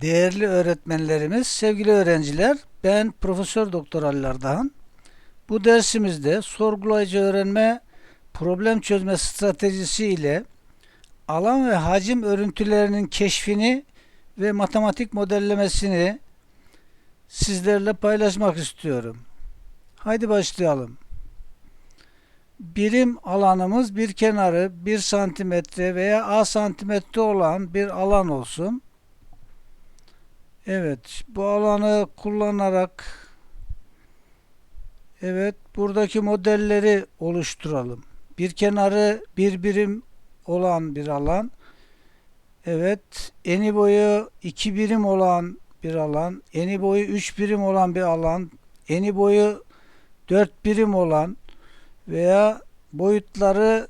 Değerli öğretmenlerimiz, sevgili öğrenciler, ben Profesör Doktor Ali. Bu dersimizde sorgulayıcı öğrenme problem çözme stratejisi ile alan ve hacim örüntülerinin keşfini ve matematik modellemesini sizlerle paylaşmak istiyorum. Haydi başlayalım. Birim alanımız bir kenarı 1 santimetre veya a santimetre olan bir alan olsun. Evet, bu alanı kullanarak evet buradaki modelleri oluşturalım. Bir kenarı bir birim olan bir alan. Evet, eni boyu 2 birim olan bir alan, eni boyu 3 birim olan bir alan, eni boyu 4 birim olan veya boyutları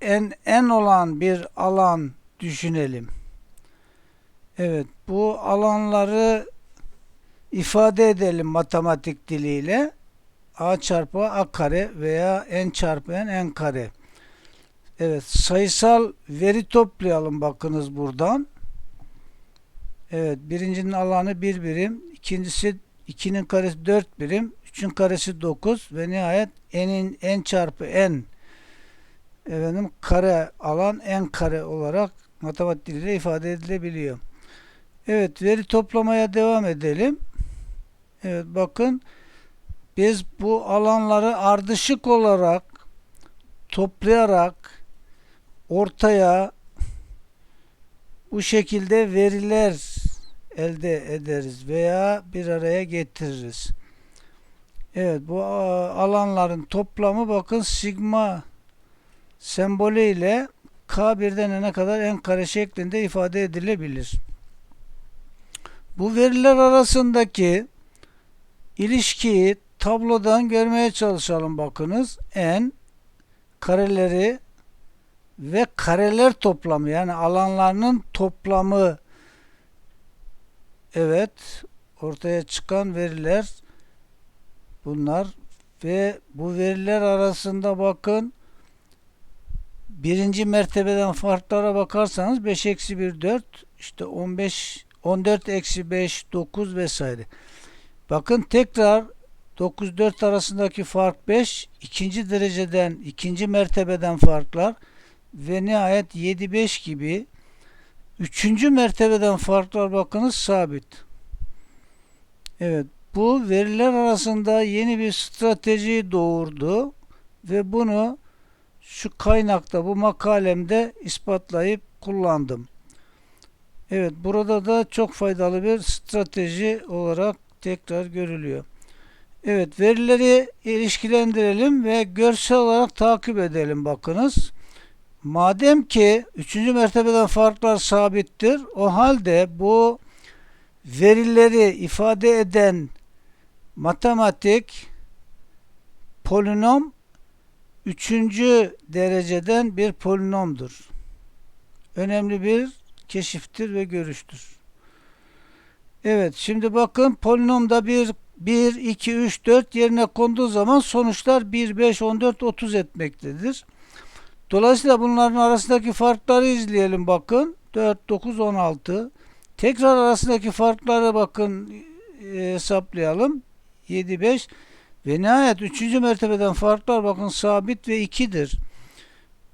en en olan bir alan düşünelim. Evet, bu alanları ifade edelim matematik diliyle. A çarpı A kare veya N çarpı N N kare. Evet, sayısal veri toplayalım bakınız buradan. Evet, birincinin alanı bir birim, ikincisi 2'nin karesi 4 birim, 3'ün karesi 9 ve nihayet n'in n çarpı n efendim kare alan n kare olarak matematik diliyle ifade edilebiliyor. Evet, veri toplamaya devam edelim. Evet, bakın biz bu alanları ardışık olarak toplayarak ortaya bu şekilde veriler elde ederiz veya bir araya getiririz. Evet bu alanların toplamı bakın sigma sembolü ile K1'den n'e kadar n kare şeklinde ifade edilebilir. Bu veriler arasındaki ilişkiyi tablodan görmeye çalışalım bakınız. N kareleri ve kareler toplamı yani alanlarının toplamı evet ortaya çıkan veriler bunlar ve bu veriler arasında bakın birinci mertebeden farklara bakarsanız 5 eksi 1 4 işte 15 14 eksi 5 9 vesaire bakın tekrar 9 4 arasındaki fark 5 ikinci dereceden ikinci mertebeden farklar ve nihayet 7 5 gibi üçüncü mertebeden farklar bakınız sabit evet bu veriler arasında yeni bir strateji doğurdu ve bunu şu kaynakta bu makalemde ispatlayıp kullandım. Evet burada da çok faydalı bir strateji olarak tekrar görülüyor. Evet verileri ilişkilendirelim ve görsel olarak takip edelim bakınız. Madem ki 3. mertebeden farklar sabittir o halde bu verileri ifade eden matematik polinom üçüncü dereceden bir polinomdur. Önemli bir keşiftir ve görüştür. Evet şimdi bakın polinomda bir 1, 2, 3, 4 yerine konduğu zaman sonuçlar 1, 5, 14, 30 etmektedir. Dolayısıyla bunların arasındaki farkları izleyelim bakın. 4, 9, 16. Tekrar arasındaki farkları bakın e, hesaplayalım. 7, 5 ve nihayet 3. mertebeden farklar bakın sabit ve 2'dir.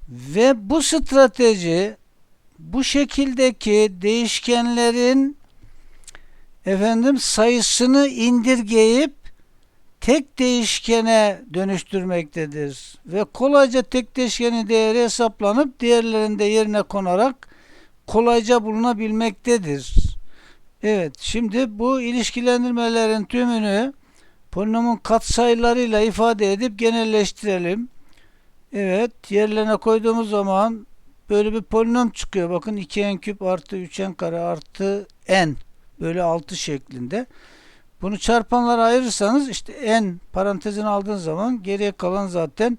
Ve bu strateji bu şekildeki değişkenlerin efendim sayısını indirgeyip tek değişkene dönüştürmektedir. Ve kolayca tek değişkenin değeri hesaplanıp diğerlerinde yerine konarak kolayca bulunabilmektedir. Evet, şimdi bu ilişkilendirmelerin tümünü polinomun katsayılarıyla ifade edip genelleştirelim. Evet, yerlerine koyduğumuz zaman böyle bir polinom çıkıyor. Bakın 2n küp artı 3n kare artı n böyle 6 şeklinde. Bunu çarpanlara ayırırsanız işte n parantezini aldığınız zaman geriye kalan zaten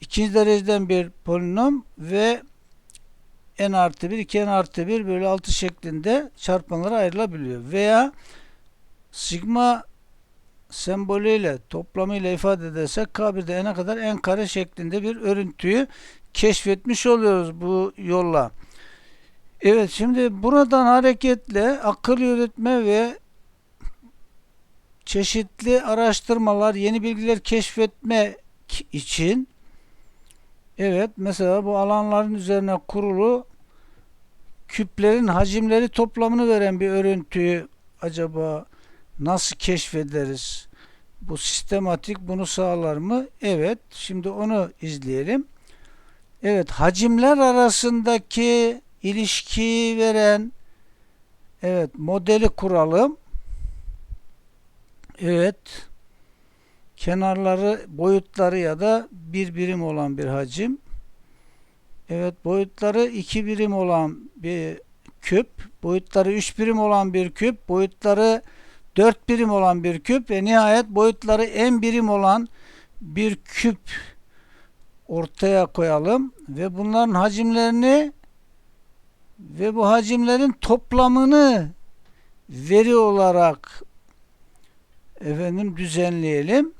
ikinci dereceden bir polinom ve n artı 1, 2n artı 1 böyle 6 şeklinde çarpanlara ayrılabiliyor. Veya sigma sembolüyle toplamıyla ifade edersek K1'de n'e kadar n kare şeklinde bir örüntüyü keşfetmiş oluyoruz bu yolla. Evet şimdi buradan hareketle akıl yürütme ve çeşitli araştırmalar, yeni bilgiler keşfetme için evet mesela bu alanların üzerine kurulu küplerin hacimleri toplamını veren bir örüntüyü acaba nasıl keşfederiz? Bu sistematik bunu sağlar mı? Evet. Şimdi onu izleyelim. Evet, hacimler arasındaki ilişkiyi veren evet modeli kuralım. Evet. Kenarları, boyutları ya da bir birim olan bir hacim. Evet, boyutları iki birim olan bir küp, boyutları üç birim olan bir küp, boyutları 4 birim olan bir küp ve nihayet boyutları en birim olan bir küp ortaya koyalım ve bunların hacimlerini ve bu hacimlerin toplamını veri olarak efendim düzenleyelim.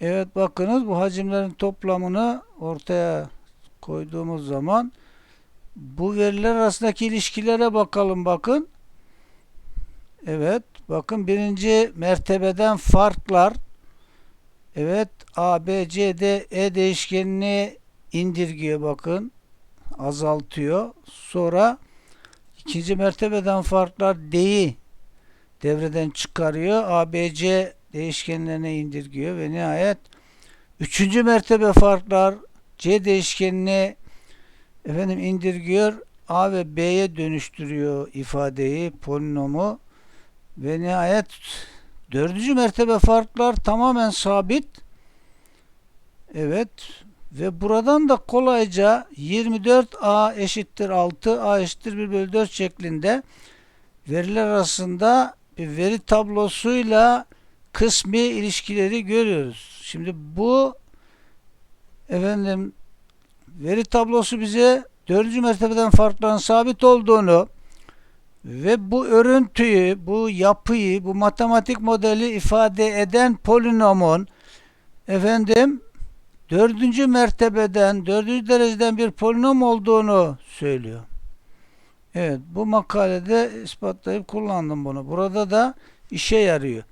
Evet bakınız bu hacimlerin toplamını ortaya koyduğumuz zaman bu veriler arasındaki ilişkilere bakalım bakın. Evet bakın birinci mertebeden farklar evet A, B, C, D, E değişkenini indirgiyor bakın azaltıyor. Sonra ikinci mertebeden farklar D'yi devreden çıkarıyor. A, B, C değişkenlerine indirgiyor ve nihayet üçüncü mertebe farklar C değişkenini efendim indirgiyor. A ve B'ye dönüştürüyor ifadeyi, polinomu ve nihayet dördüncü mertebe farklar tamamen sabit. Evet ve buradan da kolayca 24A eşittir 6 A eşittir 1 bölü 4 şeklinde veriler arasında bir veri tablosuyla kısmi ilişkileri görüyoruz. Şimdi bu efendim veri tablosu bize dördüncü mertebeden farkların sabit olduğunu ve bu örüntüyü, bu yapıyı, bu matematik modeli ifade eden polinomun efendim dördüncü mertebeden, dördüncü dereceden bir polinom olduğunu söylüyor. Evet, bu makalede ispatlayıp kullandım bunu. Burada da işe yarıyor.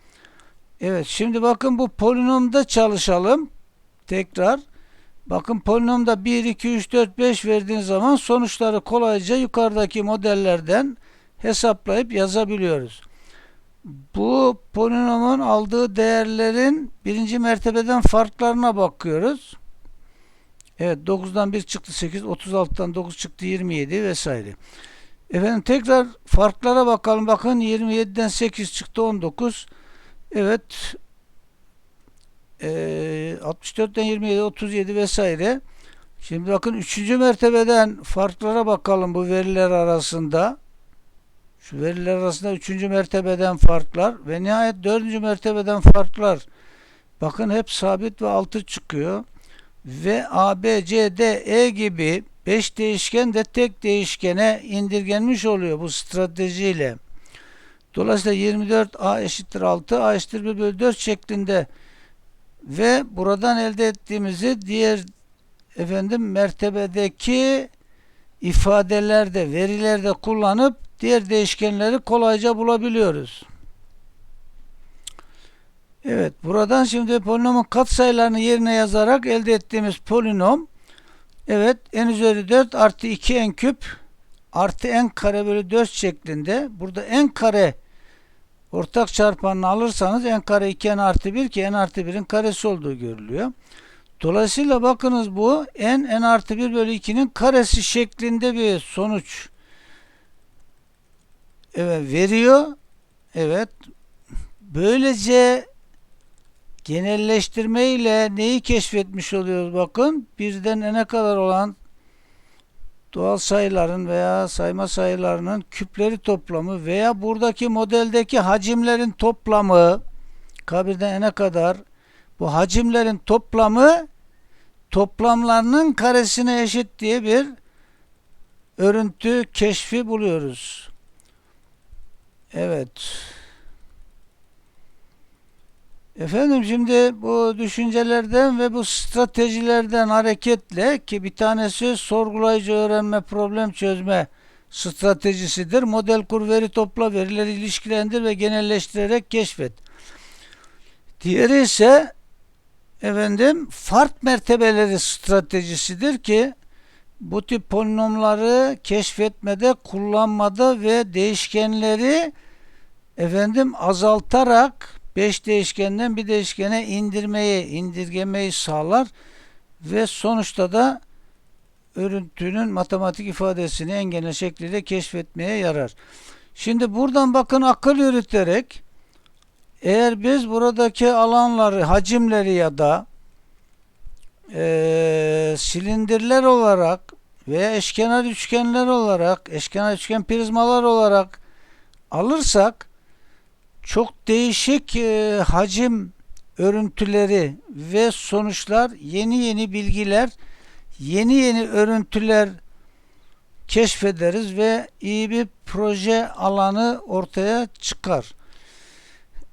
Evet, şimdi bakın bu polinomda çalışalım. Tekrar. Bakın polinomda 1, 2, 3, 4, 5 verdiğin zaman sonuçları kolayca yukarıdaki modellerden hesaplayıp yazabiliyoruz. Bu polinomun aldığı değerlerin birinci mertebeden farklarına bakıyoruz. Evet 9'dan 1 çıktı 8, 36'dan 9 çıktı 27 vesaire. Efendim tekrar farklara bakalım. Bakın 27'den 8 çıktı 19. Evet e, 64'ten 27 37 vesaire. Şimdi bakın 3. mertebeden farklara bakalım bu veriler arasında. Şu veriler arasında 3. mertebeden farklar ve nihayet 4. mertebeden farklar. Bakın hep sabit ve 6 çıkıyor. Ve A, B, C, D, E gibi 5 değişken de tek değişkene indirgenmiş oluyor bu stratejiyle. Dolayısıyla 24 A eşittir 6, A eşittir 1 bölü 4 şeklinde ve buradan elde ettiğimizi diğer efendim mertebedeki ifadelerde, verilerde kullanıp diğer değişkenleri kolayca bulabiliyoruz. Evet, buradan şimdi polinomun katsayılarını yerine yazarak elde ettiğimiz polinom evet n üzeri 4 artı 2 n küp artı n kare bölü 4 şeklinde burada n kare ortak çarpanını alırsanız n kare 2 n artı 1 ki n artı 1'in karesi olduğu görülüyor. Dolayısıyla bakınız bu n n artı 1 bölü 2'nin karesi şeklinde bir sonuç evet, veriyor. Evet. Böylece genelleştirme ile neyi keşfetmiş oluyoruz bakın. Birden n'e kadar olan doğal sayıların veya sayma sayılarının küpleri toplamı veya buradaki modeldeki hacimlerin toplamı kabirden n'e kadar bu hacimlerin toplamı toplamlarının karesine eşit diye bir örüntü keşfi buluyoruz. Evet. Efendim şimdi bu düşüncelerden ve bu stratejilerden hareketle ki bir tanesi sorgulayıcı öğrenme, problem çözme stratejisidir. Model kur, veri topla, verileri ilişkilendir ve genelleştirerek keşfet. Diğeri ise efendim fark mertebeleri stratejisidir ki bu tip polinomları keşfetmede, kullanmada ve değişkenleri efendim azaltarak 5 değişkenden bir değişkene indirmeyi, indirgemeyi sağlar ve sonuçta da örüntünün matematik ifadesini en genel şekliyle keşfetmeye yarar. Şimdi buradan bakın akıl yürüterek eğer biz buradaki alanları, hacimleri ya da eee silindirler olarak veya eşkenar üçgenler olarak, eşkenar üçgen prizmalar olarak alırsak çok değişik eee, hacim örüntüleri ve sonuçlar, yeni yeni bilgiler, yeni yeni örüntüler keşfederiz ve iyi bir proje alanı ortaya çıkar.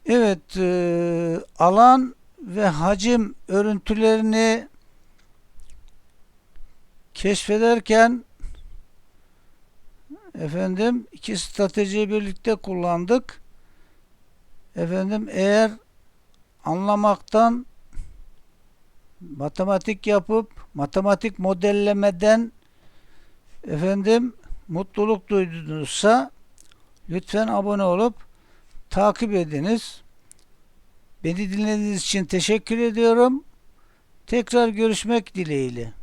Evet, eee, alan ve hacim örüntülerini keşfederken efendim iki stratejiyi birlikte kullandık. Efendim eğer anlamaktan matematik yapıp matematik modellemeden efendim mutluluk duydunuzsa lütfen abone olup takip ediniz. Beni dinlediğiniz için teşekkür ediyorum. Tekrar görüşmek dileğiyle.